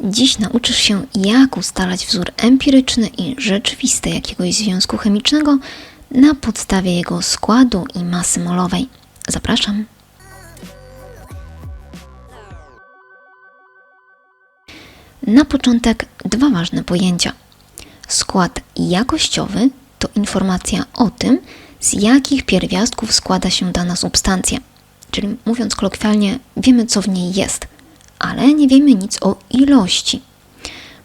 Dziś nauczysz się, jak ustalać wzór empiryczny i rzeczywisty jakiegoś związku chemicznego na podstawie jego składu i masy molowej. Zapraszam. Na początek dwa ważne pojęcia. Skład jakościowy to informacja o tym, z jakich pierwiastków składa się dana substancja. Czyli mówiąc kolokwialnie, wiemy co w niej jest, ale nie wiemy nic o ilości.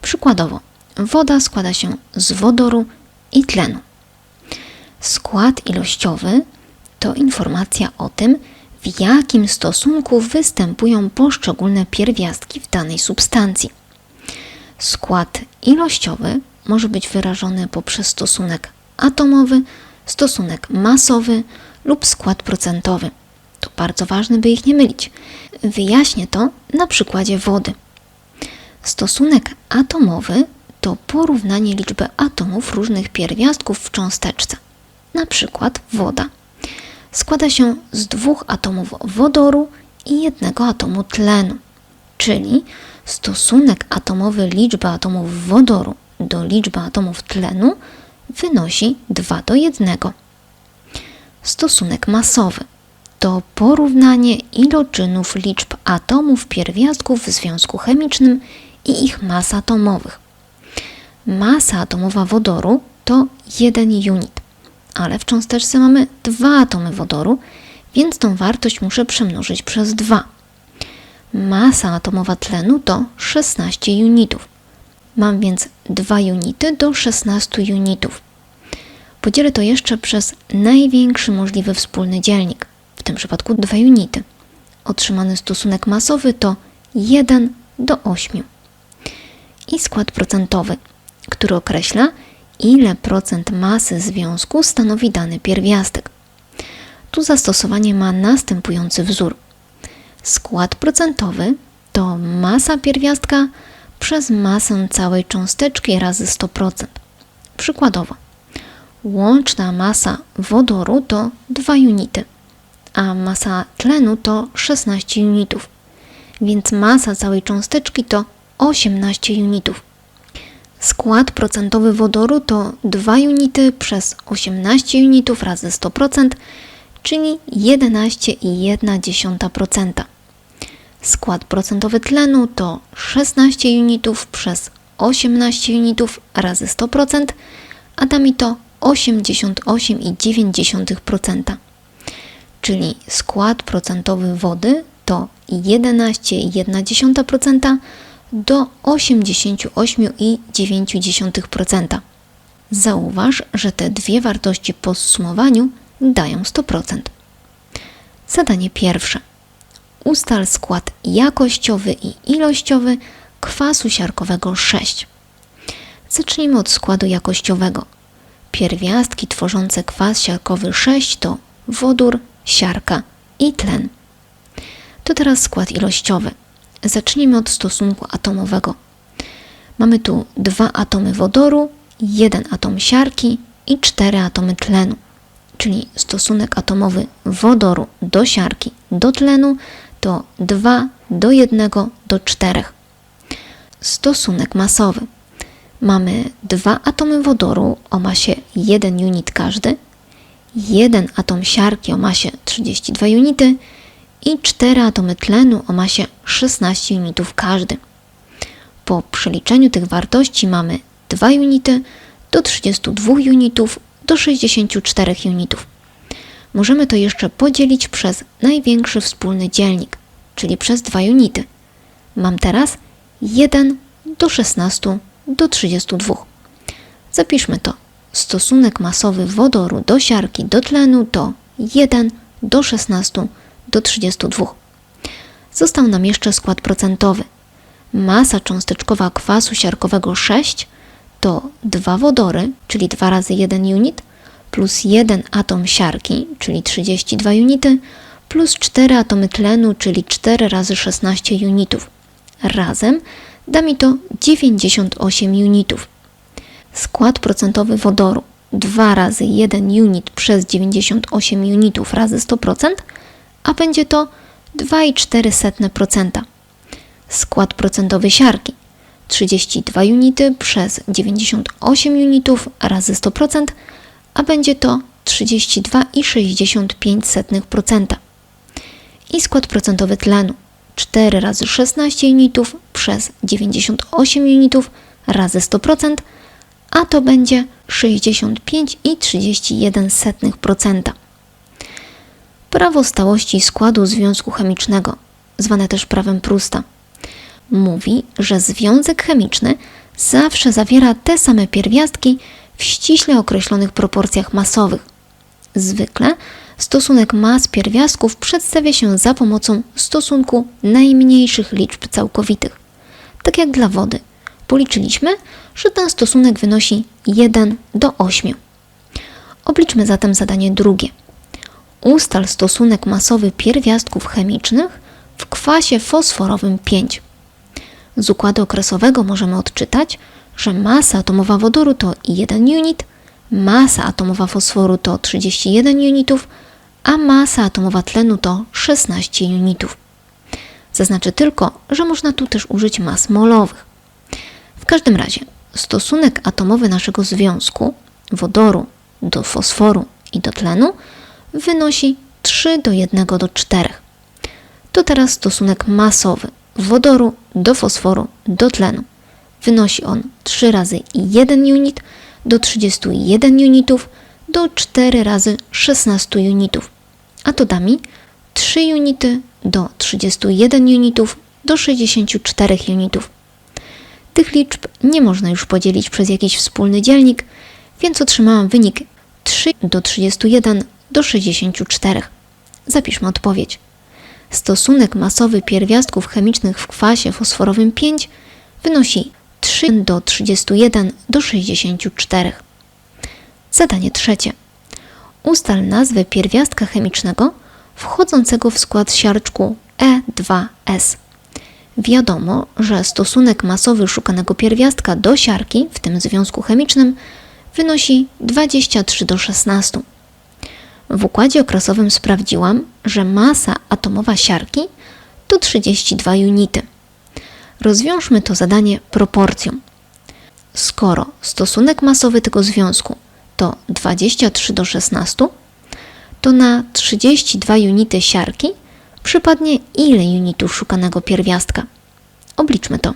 Przykładowo, woda składa się z wodoru i tlenu. Skład ilościowy to informacja o tym, w jakim stosunku występują poszczególne pierwiastki w danej substancji. Skład ilościowy może być wyrażony poprzez stosunek atomowy, stosunek masowy lub skład procentowy. Bardzo ważne, by ich nie mylić. Wyjaśnię to na przykładzie wody. Stosunek atomowy to porównanie liczby atomów różnych pierwiastków w cząsteczce. Na przykład woda składa się z dwóch atomów wodoru i jednego atomu tlenu, czyli stosunek atomowy liczby atomów wodoru do liczby atomów tlenu wynosi 2 do 1. Stosunek masowy to porównanie iloczynów liczb atomów pierwiastków w związku chemicznym i ich mas atomowych. Masa atomowa wodoru to 1 unit, ale w cząsteczce mamy dwa atomy wodoru, więc tą wartość muszę przemnożyć przez 2. Masa atomowa tlenu to 16 unitów. Mam więc 2 unity do 16 unitów. Podzielę to jeszcze przez największy możliwy wspólny dzielnik, w tym przypadku 2 unity. Otrzymany stosunek masowy to 1 do 8. I skład procentowy, który określa, ile procent masy związku stanowi dany pierwiastek. Tu zastosowanie ma następujący wzór. Skład procentowy to masa pierwiastka przez masę całej cząsteczki razy 100%. Przykładowo, łączna masa wodoru to 2 unity, a masa tlenu to 16 unitów, więc masa całej cząsteczki to 18 unitów. Skład procentowy wodoru to 2 unity przez 18 unitów razy 100%, czyli 11,1%. Skład procentowy tlenu to 16 unitów przez 18 unitów razy 100%, a da mi to 88,9%. Czyli skład procentowy wody to 11,1% do 88,9%. Zauważ, że te dwie wartości po zsumowaniu dają 100%. Zadanie pierwsze. Ustal skład jakościowy i ilościowy kwasu siarkowego 6. Zacznijmy od składu jakościowego. Pierwiastki tworzące kwas siarkowy 6 to wodór, siarka i tlen. To teraz skład ilościowy. Zacznijmy od stosunku atomowego. Mamy tu dwa atomy wodoru, jeden atom siarki i cztery atomy tlenu, czyli stosunek atomowy wodoru do siarki do tlenu to 2 do 1 do 4. Stosunek masowy. Mamy dwa atomy wodoru o masie 1 unit każdy, jeden atom siarki o masie 32 unity i 4 atomy tlenu o masie 16 unitów każdy. Po przeliczeniu tych wartości mamy 2 unity do 32 unitów do 64 unitów. Możemy to jeszcze podzielić przez największy wspólny dzielnik, czyli przez 2 unity. Mam teraz 1 do 16 do 32. Zapiszmy to. Stosunek masowy wodoru do siarki do tlenu to 1 do 16 do 32. Został nam jeszcze skład procentowy. Masa cząsteczkowa kwasu siarkowego 6 to 2 wodory, czyli 2 razy 1 unit, plus 1 atom siarki, czyli 32 unity, plus 4 atomy tlenu, czyli 4 razy 16 unitów. Razem da mi to 98 unitów. Skład procentowy wodoru 2 razy 1 unit przez 98 unitów razy 100%, a będzie to 2,4%. Skład procentowy siarki 32 unity przez 98 unitów razy 100%, a będzie to 32,65%. I skład procentowy tlenu 4 razy 16 unitów przez 98 unitów razy 100%, a to będzie 65,31%. Prawo stałości składu związku chemicznego, zwane też prawem Prusta, mówi, że związek chemiczny zawsze zawiera te same pierwiastki w ściśle określonych proporcjach masowych. Zwykle stosunek mas pierwiastków przedstawia się za pomocą stosunku najmniejszych liczb całkowitych. Tak jak dla wody. Policzyliśmy, że ten stosunek wynosi 1 do 8. Obliczmy zatem zadanie drugie. Ustal stosunek masowy pierwiastków chemicznych w kwasie fosforowym 5. Z układu okresowego możemy odczytać, że masa atomowa wodoru to 1 unit, masa atomowa fosforu to 31 unitów, a masa atomowa tlenu to 16 unitów. Zaznaczę tylko, że można tu też użyć mas molowych. W każdym razie stosunek atomowy naszego związku wodoru do fosforu i do tlenu wynosi 3 do 1 do 4. To teraz stosunek masowy wodoru do fosforu do tlenu. Wynosi on 3 razy 1 unit do 31 unitów do 4 razy 16 unitów, a to da mi 3 unity do 31 unitów do 64 unitów. Tych liczb nie można już podzielić przez jakiś wspólny dzielnik, więc otrzymałam wynik 3 do 31 do 64. Zapiszmy odpowiedź. Stosunek masowy pierwiastków chemicznych w kwasie fosforowym 5 wynosi 3 do 31 do 64. Zadanie trzecie. Ustal nazwę pierwiastka chemicznego wchodzącego w skład siarczku E2S. Wiadomo, że stosunek masowy szukanego pierwiastka do siarki w tym związku chemicznym wynosi 23 do 16. W układzie okresowym sprawdziłam, że masa atomowa siarki to 32 unity. Rozwiążmy to zadanie proporcją. Skoro stosunek masowy tego związku to 23 do 16, to na 32 unity siarki przypadnie ile unitów szukanego pierwiastka? Obliczmy to.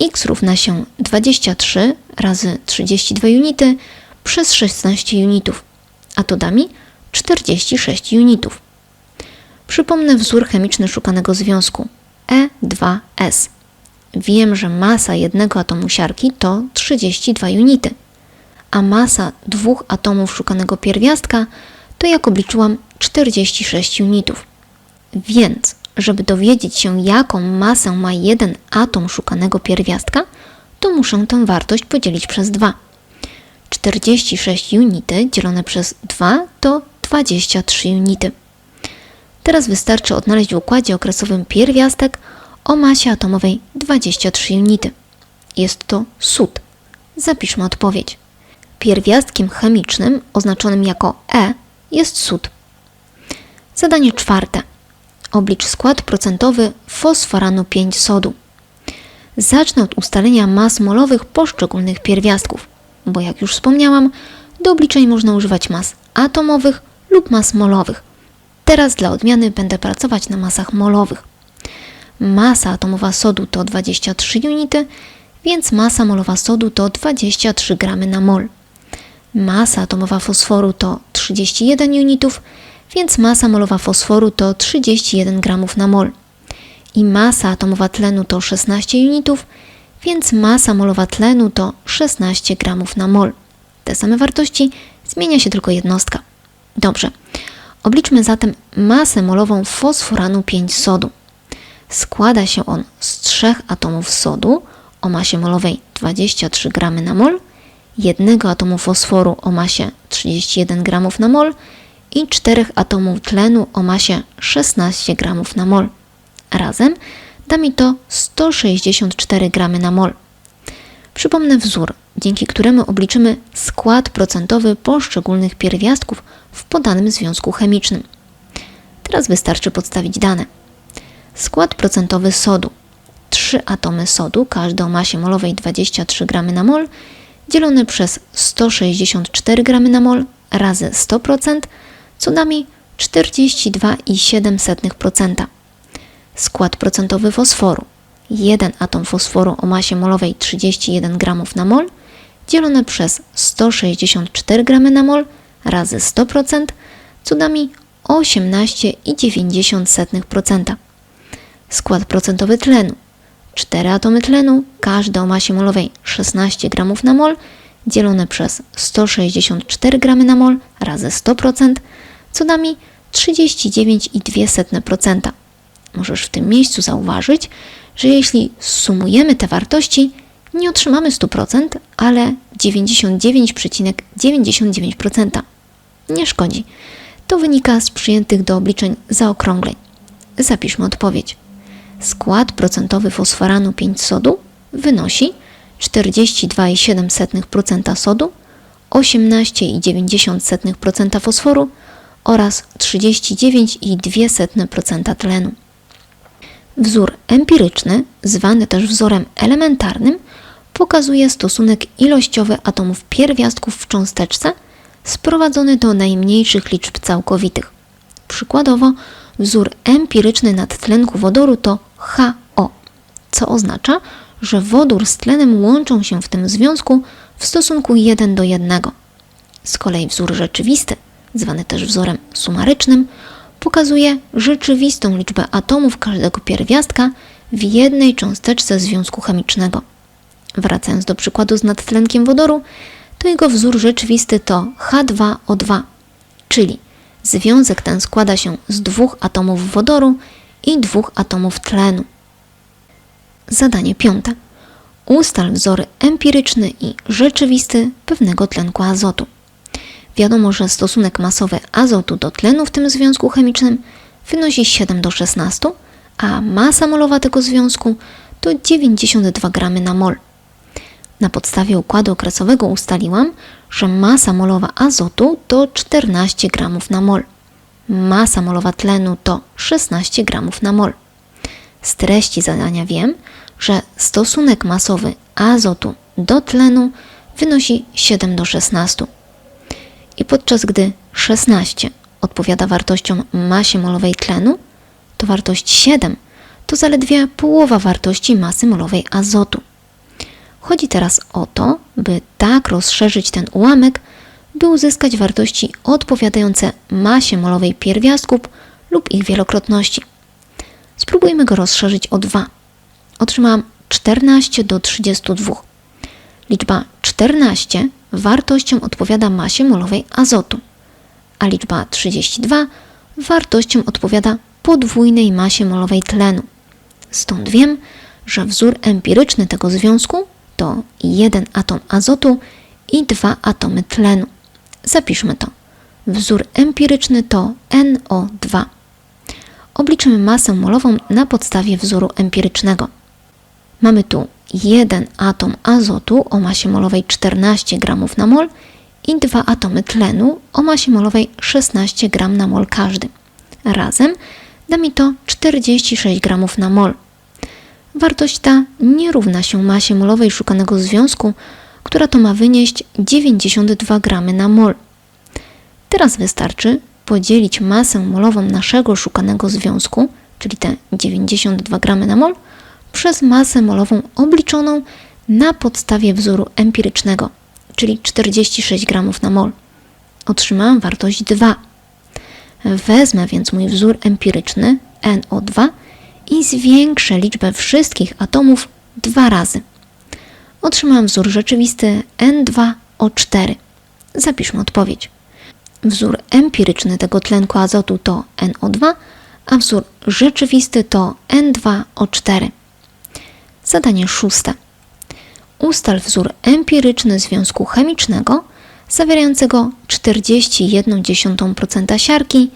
x równa się 23 razy 32 unity przez 16 unitów, a to da mi 46 unitów. Przypomnę wzór chemiczny szukanego związku E2S. Wiem, że masa jednego atomu siarki to 32 unity, a masa dwóch atomów szukanego pierwiastka to jak obliczyłam 46 unitów. Więc, żeby dowiedzieć się jaką masę ma jeden atom szukanego pierwiastka, to muszę tę wartość podzielić przez 2. 46 unity dzielone przez 2 to 23 unity. Teraz wystarczy odnaleźć w układzie okresowym pierwiastek o masie atomowej 23 unity. Jest to sód. Zapiszmy odpowiedź. Pierwiastkiem chemicznym oznaczonym jako E jest sód. Zadanie czwarte. Oblicz skład procentowy fosforanu 5 sodu. Zacznę od ustalenia mas molowych poszczególnych pierwiastków, bo jak już wspomniałam, do obliczeń można używać mas atomowych lub mas molowych. Teraz dla odmiany będę pracować na masach molowych. Masa atomowa sodu to 23 unity, więc masa molowa sodu to 23 gramy na mol. Masa atomowa fosforu to 31 unitów, więc masa molowa fosforu to 31 gramów na mol. I masa atomowa tlenu to 16 unitów, więc masa molowa tlenu to 16 gramów na mol. Te same wartości, zmienia się tylko jednostka. Dobrze. Obliczmy zatem masę molową fosforanu 5 sodu. Składa się on z trzech atomów sodu o masie molowej 23 gramy na mol, jednego atomu fosforu o masie 31 gramów na mol i czterech atomów tlenu o masie 16 gramów na mol. Razem da mi to 164 gramy na mol. Przypomnę wzór, dzięki któremu obliczymy skład procentowy poszczególnych pierwiastków w podanym związku chemicznym. Teraz wystarczy podstawić dane. Skład procentowy sodu 3 atomy sodu, każdy o masie molowej 23 g na mol, dzielone przez 164 g na mol razy 100%, co mi 42,7%. Skład procentowy fosforu. 1 atom fosforu o masie molowej 31 g na mol, dzielone przez 164 g na mol razy 100%, co da mi 18,9%. Skład procentowy tlenu. 4 atomy tlenu, każde o masie molowej 16 g na mol, dzielone przez 164 g na mol razy 100%, co mi 39,2%. Możesz w tym miejscu zauważyć, że jeśli sumujemy te wartości, nie otrzymamy 100%, ale 99,99%. Nie szkodzi. To wynika z przyjętych do obliczeń zaokrągleń. Zapiszmy odpowiedź. Skład procentowy fosforanu 5 sodu wynosi 42,7% sodu, 18,9% fosforu oraz 39,2% tlenu. Wzór empiryczny, zwany też wzorem elementarnym, pokazuje stosunek ilościowy atomów pierwiastków w cząsteczce sprowadzony do najmniejszych liczb całkowitych. Przykładowo, wzór empiryczny nadtlenku wodoru to HO, co oznacza, że wodór z tlenem łączą się w tym związku w stosunku 1 do 1. Z kolei wzór rzeczywisty, zwany też wzorem sumarycznym, pokazuje rzeczywistą liczbę atomów każdego pierwiastka w jednej cząsteczce związku chemicznego. Wracając do przykładu z nadtlenkiem wodoru, to jego wzór rzeczywisty to H2O2, czyli związek ten składa się z dwóch atomów wodoru i dwóch atomów tlenu. Zadanie piąte. Ustal wzory empiryczny i rzeczywisty pewnego tlenku azotu. Wiadomo, że stosunek masowy azotu do tlenu w tym związku chemicznym wynosi 7 do 16, a masa molowa tego związku to 92 gramy na mol. Na podstawie układu okresowego ustaliłam, że masa molowa azotu to 14 gramów na mol. Masa molowa tlenu to 16 gramów na mol. Z treści zadania wiem, że stosunek masowy azotu do tlenu wynosi 7 do 16. I podczas gdy 16 odpowiada wartościom masie molowej tlenu, to wartość 7 to zaledwie połowa wartości masy molowej azotu. Chodzi teraz o to, by tak rozszerzyć ten ułamek, by uzyskać wartości odpowiadające masie molowej pierwiastków lub ich wielokrotności. Spróbujmy go rozszerzyć o 2. Otrzymałam 14 do 32. Liczba 14 wartością odpowiada masie molowej azotu, a liczba 32 wartością odpowiada podwójnej masie molowej tlenu. Stąd wiem, że wzór empiryczny tego związku to jeden atom azotu i dwa atomy tlenu. Zapiszmy to. Wzór empiryczny to NO2. Obliczymy masę molową na podstawie wzoru empirycznego. Mamy tu jeden atom azotu o masie molowej 14 g na mol i dwa atomy tlenu o masie molowej 16 g na mol każdy. Razem da mi to 46 g na mol. Wartość ta nie równa się masie molowej szukanego związku, która to ma wynieść 92 gramy na mol. Teraz wystarczy podzielić masę molową naszego szukanego związku, czyli te 92 gramy na mol, przez masę molową obliczoną na podstawie wzoru empirycznego, czyli 46 gramów na mol. Otrzymałam wartość 2. Wezmę więc mój wzór empiryczny NO2 i zwiększę liczbę wszystkich atomów dwa razy. Otrzymałam wzór rzeczywisty N2O4. Zapiszmy odpowiedź. Wzór empiryczny tego tlenku azotu to NO2, a wzór rzeczywisty to N2O4. Zadanie szóste. Ustal wzór empiryczny związku chemicznego zawierającego 41% siarki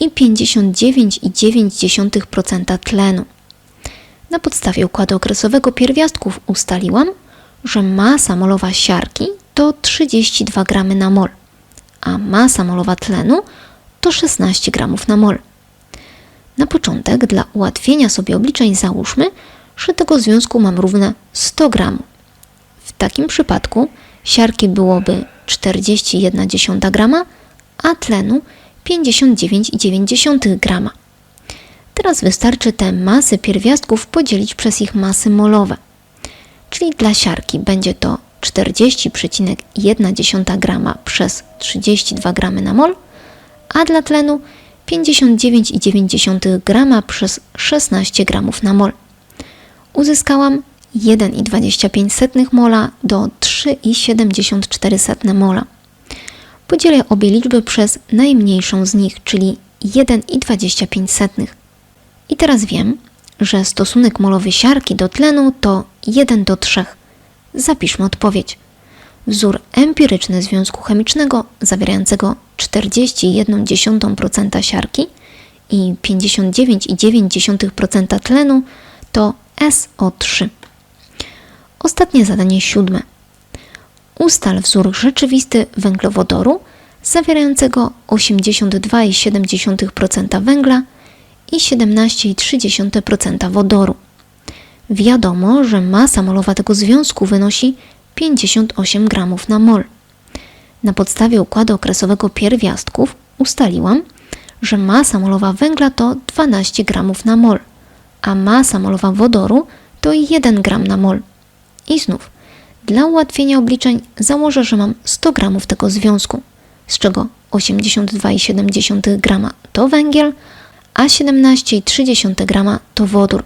i 59,9% tlenu. Na podstawie układu okresowego pierwiastków ustaliłam, że masa molowa siarki to 32 g na mol, a masa molowa tlenu to 16 g na mol. Na początek, dla ułatwienia sobie obliczeń, załóżmy, że tego związku mam równe 100 gramów. W takim przypadku siarki byłoby 41,1 grama, a tlenu 59,9 grama. Teraz wystarczy te masy pierwiastków podzielić przez ich masy molowe. Czyli dla siarki będzie to 40,1 grama przez 32 gramy na mol, a dla tlenu 59,9 grama przez 16 gramów na mol. Uzyskałam 1,25 mola do 3,74 mola. Podzielę obie liczby przez najmniejszą z nich, czyli 1,25. I teraz wiem, że stosunek molowy siarki do tlenu to 1 do 3. Zapiszmy odpowiedź. Wzór empiryczny związku chemicznego zawierającego 41% siarki i 59,9% tlenu to SO3. Ostatnie zadanie siódme. Ustal wzór rzeczywisty węglowodoru zawierającego 82,7% węgla i 17,3% wodoru. Wiadomo, że masa molowa tego związku wynosi 58 gramów na mol. Na podstawie układu okresowego pierwiastków ustaliłam, że masa molowa węgla to 12 gramów na mol, a masa molowa wodoru to 1 gram na mol. I znów, dla ułatwienia obliczeń założę, że mam 100 gramów tego związku, z czego 82,7 grama to węgiel, a 17,3 grama to wodór.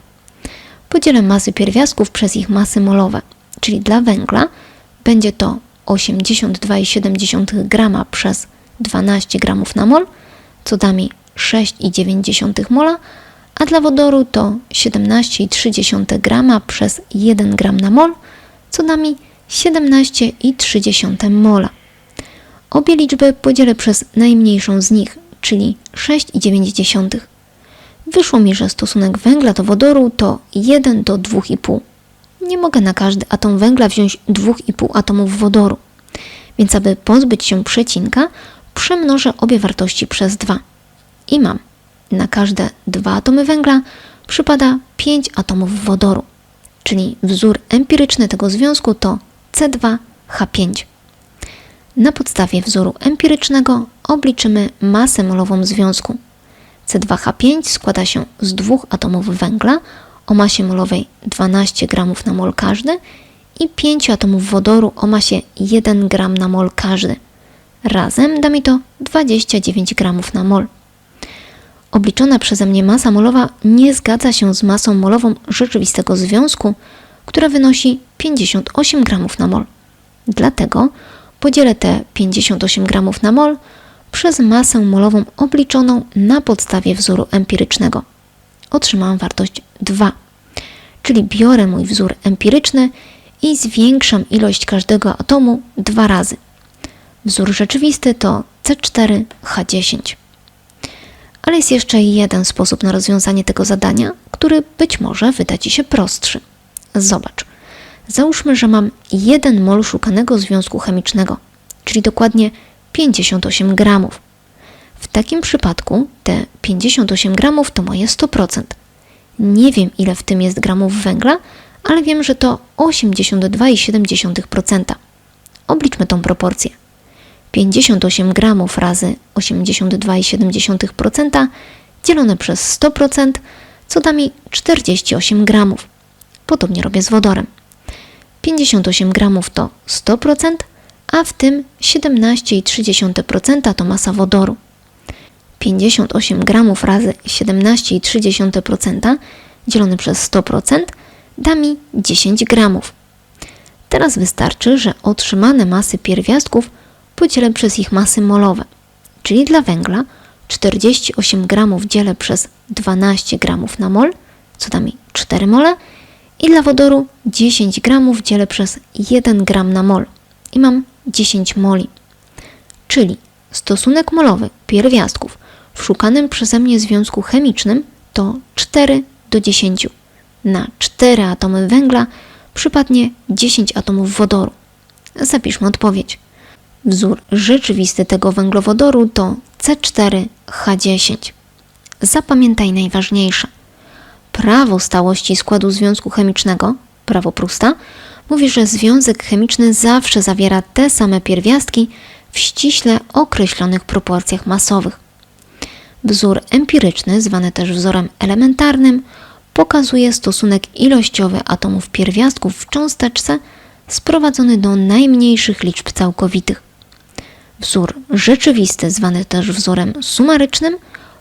Podzielę masy pierwiastków przez ich masy molowe, czyli dla węgla będzie to 82,7 grama przez 12 gramów na mol, co da mi 6,9 mola, dla wodoru to 17,3 grama przez 1 gram na mol, co da mi 17,3 mola. Obie liczby podzielę przez najmniejszą z nich, czyli 6,9. Wyszło mi, że stosunek węgla do wodoru to 1 do 2,5. Nie mogę na każdy atom węgla wziąć 2,5 atomów wodoru. Więc aby pozbyć się przecinka, przemnożę obie wartości przez 2. I mam na każde 2 atomy węgla przypada 5 atomów wodoru. Czyli wzór empiryczny tego związku to C2H5. Na podstawie wzoru empirycznego obliczymy masę molową związku. C2H5 składa się z dwóch atomów węgla o masie molowej 12 g na mol każdy i 5 atomów wodoru o masie 1 g na mol każdy. Razem da mi to 29 g na mol. Obliczona przeze mnie masa molowa nie zgadza się z masą molową rzeczywistego związku, która wynosi 58 g na mol. Dlatego podzielę te 58 g na mol przez masę molową obliczoną na podstawie wzoru empirycznego. Otrzymałam wartość 2. Czyli biorę mój wzór empiryczny i zwiększam ilość każdego atomu dwa razy. Wzór rzeczywisty to C4H10. Ale jest jeszcze jeden sposób na rozwiązanie tego zadania, który być może wyda Ci się prostszy. Zobacz. Załóżmy, że mam 1 mol szukanego związku chemicznego, czyli dokładnie 58 gramów. W takim przypadku te 58 gramów to moje 100%. Nie wiem, ile w tym jest gramów węgla, ale wiem, że to 82,7%. Obliczmy tą proporcję. 58 gramów razy 82,7% dzielone przez 100%, co da mi 48 gramów. Podobnie robię z wodorem. 58 gramów to 100%, a w tym 17,3% to masa wodoru. 58 gramów razy 17,3% dzielone przez 100% da mi 10 gramów. Teraz wystarczy, że otrzymane masy pierwiastków podzielę przez ich masy molowe, czyli dla węgla 48 gramów dzielę przez 12 gramów na mol, co da mi 4 mole, i dla wodoru 10 gramów dzielę przez 1 gram na mol i mam 10 moli. Czyli stosunek molowy pierwiastków w szukanym przeze mnie związku chemicznym to 4 do 10. Na 4 atomy węgla przypadnie 10 atomów wodoru. Zapiszmy odpowiedź. Wzór rzeczywisty tego węglowodoru to C4H10. Zapamiętaj najważniejsze. prawo stałości składu związku chemicznego, prawo Prusta, mówi, że związek chemiczny zawsze zawiera te same pierwiastki w ściśle określonych proporcjach masowych. Wzór empiryczny, zwany też wzorem elementarnym, pokazuje stosunek ilościowy atomów pierwiastków w cząsteczce sprowadzony do najmniejszych liczb całkowitych. Wzór rzeczywisty, zwany też wzorem sumarycznym,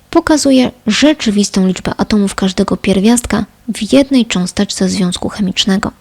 pokazuje rzeczywistą liczbę atomów każdego pierwiastka w jednej cząsteczce związku chemicznego.